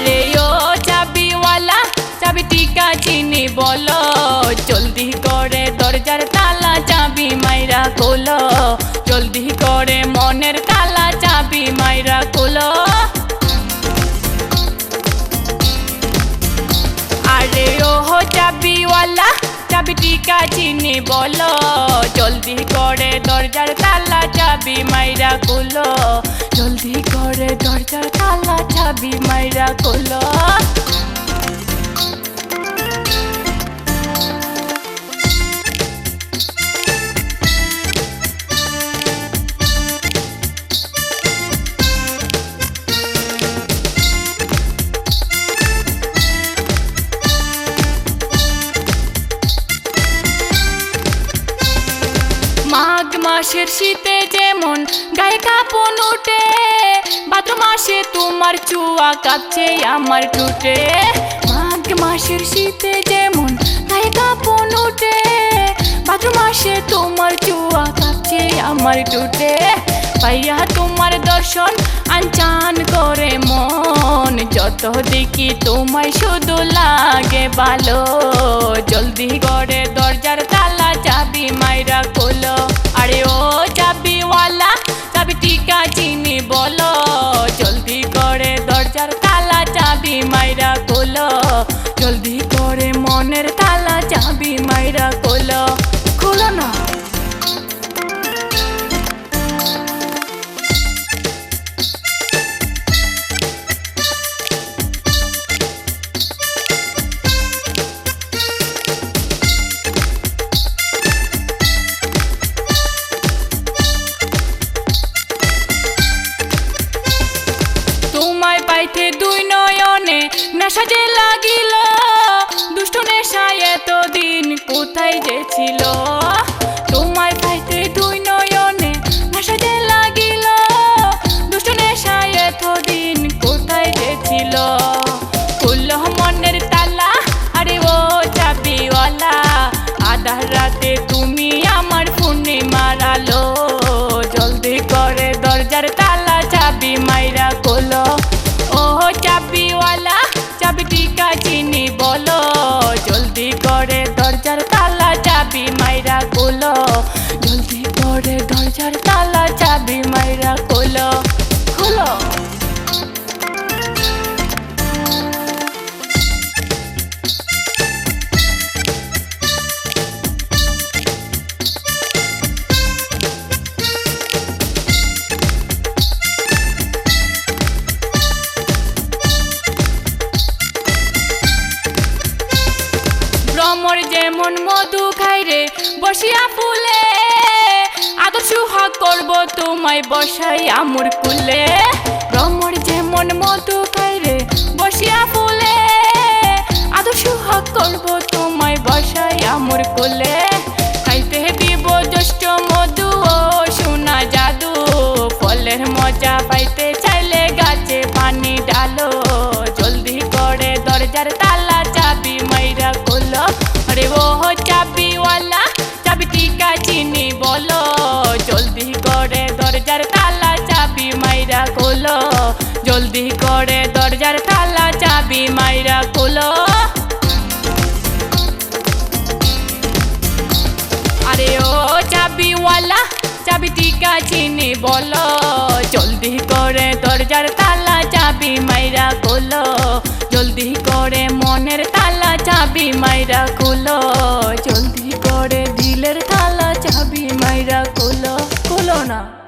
আরে ও চাবিওয়ালা চাবি টিকা চিনি বল। জলদি করে দরজার তালা চাবি মাইরা কোল জলদি করে মনের তালা চাবি মাইরা কোল আরে ও চাবিওয়ালা চাবি টিকা চিনি বলো। জলদি করে দরজার তালা চাবি মাইরা খোলো। জলদি করে দরজার তালা চাবি মাইরা খোলো। মাসের শীতে যেমন গায়ে কাপন উঠে ভাদ্র মাসে তোমার চুয়া কাঁপছে, আমার টুটে মাঘ মাসের শীতে যেমন গায়ে কাপন উঠে ভাদ্র মাসে তোমার চুয়া কাঁপছে, আমার টুটে পাইয়া তোমার দর্শন, আনচান করে মন। যত দেখি তোমায় শুধু লাগে ভালো। জলদি করে দরজার তালা, চাবি মাইরা খোলো। আরে তোমায় পাইতে দুই নয়নে নেশা যে লাগিল দুষ্ট নেশায় এতদিন কোথায় যে ছিল? চিনি বলো জলদি করে দরজার তালা চাবি মাইরা গুলো জলদি করে দরজার তালা যেমন মধু খাই রে বসিয়া ফুলে। আদর্শ হক করব তোমায় বসাই আমুর কুলে। জলদি করে দরজার তালা চাবি মাইরা খোলো। জলদি করে দরজার তালা চাবি মাইরা খোলো। আরে ও চাবিওয়ালা চাবি টিকা চিনি বলো। জলদি করে দরজার তালা চাবি মাইরা খোলো। জলদি করে মনের তালা চাবি মাইরা খোলো। জলদি করে দিলের তালা না।